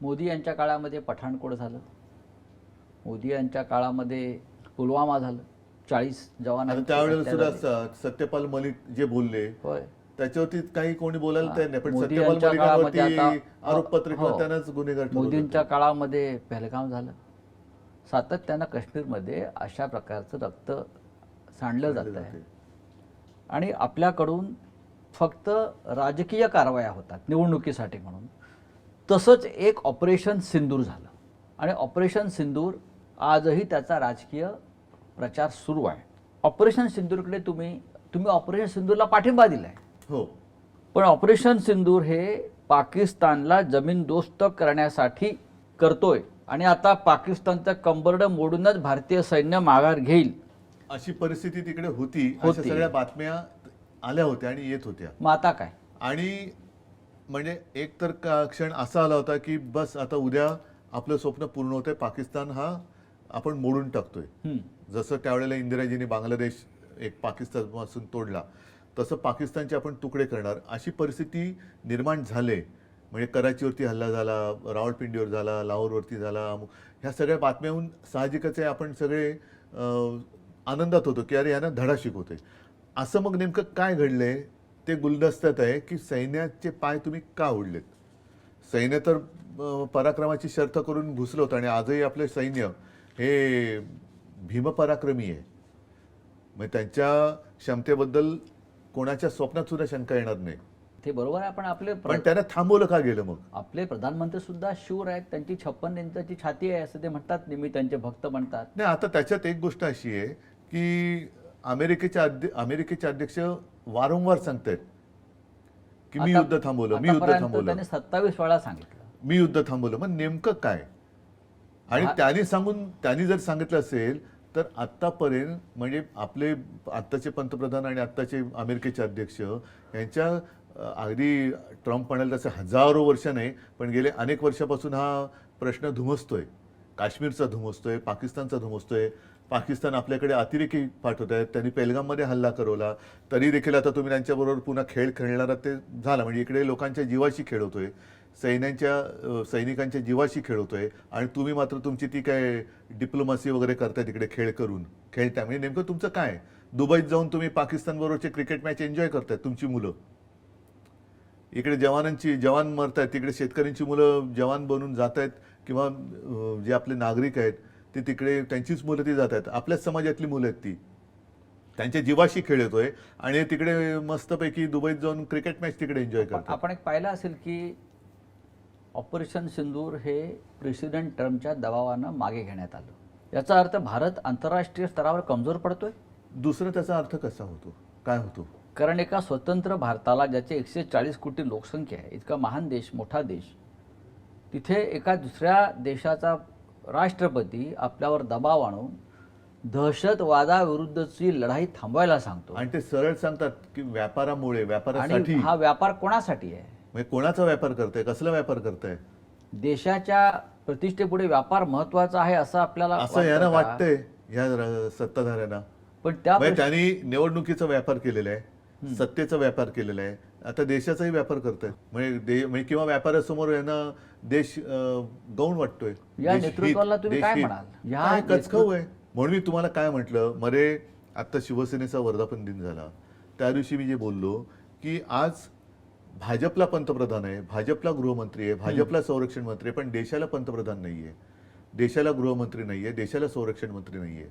मोदी यांच्या काळामध्ये पठाणकोट झालं. मोदी यांच्या काळामध्ये पुलवामा झालं. चाळीस आणि जवानांची त्यावेळेला सत्यपाल मलिक जे बोलले होय. त्याच्यावरती काही कोणी बोलायला तयार नाही. पण सत्यपाल मलिकांवरती हो. त्यांनाच गुन्हेगार ठरवलं मोदींच्या काळामध्ये पहलगाम झालं. सातत्यानं काश्मीरमध्ये अशा प्रकारचं रक्त सांडलं जात आहे. आणि आपल्याकडून फक्त राजकीय कारवाया होतात निवडणुकीसाठी म्हणून. तसंच एक ऑपरेशन सिंदूर झालं. आणि ऑपरेशन सिंदूर आजही त्याचा राजकीय प्रचार सुरू आहे. ऑपरेशन सिंदूरकडे तुम्ही तुम्ही ऑपरेशन सिंदूरला पाठिंबा दिलाय. हो. पण ऑपरेशन सिंदूर हे पाकिस्तानला जमीनदोस्त करण्यासाठी करतोय. आणि आता पाकिस्तानचं कंबरड मोडूनच भारतीय सैन्य माघार घेईल. अशी परिस्थिती तिकडे होती. होती. सगळ्या बातम्या आल्या होत्या आणि येत होत्या. मग आता काय? आणि म्हणजे एक तर का- क्षण असा आला होता की बस आता उद्या आपलं स्वप्न पूर्ण होतंय. पाकिस्तान हा आपण मोडून टाकतोय. जसं त्यावेळेला इंदिराजींनी बांगलादेश एक पाकिस्तानपासून तोडला तसं पाकिस्तानचे आपण तुकडे करणार. अशी परिस्थिती निर्माण झाले. म्हणजे कराचीवरती हल्ला झाला रावळपिंडीवर झाला लाहोरवरती झाला ह्या सगळ्या बातम्याहून साहजिकच आहे आपण सगळे आनंदात होतो की अरे यांना धडा शिकवते असं मग नेमकं काय घडलंय? ते गुलदस्त्यात आहे की सैन्याचे पाय तुम्ही का ओढलेत सैन्य तर पराक्रमाची शर्थ करून घुसलं होतं आणि आजही आपले सैन्य हे भीमपराक्रमी आहे. मग त्यांच्या क्षमतेबद्दल कोणाच्या स्वप्नात सुद्धा शंका येणार नाही. ते बरोबर आहे पण आपले पण त्यांना थांबवलं का गेलं मग? आपले प्रधानमंत्री सुद्धा शूर आहेत त्यांची छप्पन इंचाची छाती आहे असं ते म्हणतात नेहमी त्यांचे भक्त म्हणतात. नाही आता त्याच्यात एक गोष्ट अशी आहे की अमेरिकेचे अध्य- अमेरिकेचे अध्यक्ष वारंवार सांगतायत की मी युद्ध थांबवलं मी युद्ध थांबवलं. सत्तावीस वेळा सांगितलं. मी युद्ध थांबवलं. मग नेमकं काय? आणि त्यांनी सांगून त्यांनी जर सांगितलं असेल तर आत्तापर्यंत म्हणजे आपले आत्ताचे पंतप्रधान आणि आत्ताचे अमेरिकेचे अध्यक्ष यांच्या अगदी ट्रम्प म्हणाल तसं हजारो वर्ष नाही पण गेले अनेक वर्षापासून हा प्रश्न धुमसतोय. काश्मीरचा धुमसतोय पाकिस्तानचा धुमसतोय. पाकिस्तान आपल्याकडे अतिरेकी पाठवत आहेत. त्यांनी पेलगाममध्ये हल्ला करवला. तरी देखील आता तुम्ही त्यांच्याबरोबर पुन्हा खेळ खेळणारा ते झाला. म्हणजे इकडे लोकांच्या जीवाशी खेळवतोय सैन्यांच्या सैनिकांच्या जीवाशी खेळवतोय आणि तुम्ही मात्र तुमची ती काय डिप्लोमसी वगैरे करताय तिकडे खेळ करून खेळताय. म्हणजे नेमकं तुमचं काय? दुबईत जाऊन तुम्ही पाकिस्तानबरोबरचे क्रिकेट मॅच एन्जॉय करताय तुमची मुलं. इकडे जवानांची जवान मरत आहेत तिकडे शेतकऱ्यांची मुलं जवान बनून जात आहेत किंवा जे आपले नागरिक आहेत ते तिकडे त्यांचीच मुलं ती जात आहेत आपल्याच समाजातली मुलं आहेत ती. त्यांच्या जीवाशी खेळ येतोय आणि तिकडे मस्तपैकी दुबईत जाऊन क्रिकेट मॅच तिकडे एन्जॉय पण करतात. आपण एक पाहिलं असेल की ऑपरेशन सिंदूर हे प्रेसिडेंट ट्रम्पच्या दबावानं मागे घेण्यात आलं. याचा अर्थ भारत आंतरराष्ट्रीय स्तरावर कमजोर पडतोय? दुसरं त्याचा अर्थ कसा होतो? काय होतो? कारण एका स्वतंत्र भारताला ज्याचे एकशे चाळीस कोटी लोकसंख्या आहे इतका महान देश मोठा देश तिथे एका दुसऱ्या देशाचा राष्ट्रपती आपल्यावर दबाव आणून दहशतवादाविरुद्धची लढाई थांबवायला सांगतो. आणि ते सरळ सांगतात की व्यापारामुळे व्यापारासाठी. हा व्यापार कोणासाठी आहे? म्हणजे कोणाचा व्यापार करताय? कसला व्यापार करताय? देशाच्या प्रतिष्ठेपुढे व्यापार महत्त्वाचा आहे असं आपल्याला असं यांना? वाटतंय या सत्ताधाऱ्यांना. पण त्या म्हणजे त्यांनी निवडणुकीचा व्यापार केलेला आहे. सत्तेचा व्यापार केलेला आहे. आता देशाचाही व्यापार करताय. म्हणजे दे- म्हणजे किंवा व्यापारासमोर यांना देश गौण वाटतोय. या देश नेतृत्वाला तुम्ही देश काय हित. म्हणाल? या काय कचकव नेतृत्व- आहे. म्हणून मी तुम्हाला काय म्हटलं मरे आता शिवसेनेचा वर्धापन दिन झाला. त्या दिवशी मी जे बोललो की आज भाजपला पंतप्रधान आहे भाजपला गृहमंत्री आहे भाजपला संरक्षण मंत्री आहे पण देशाला पंतप्रधान नाहीये. देशाला गृहमंत्री नाहीये देशाला संरक्षण मंत्री नाहीये.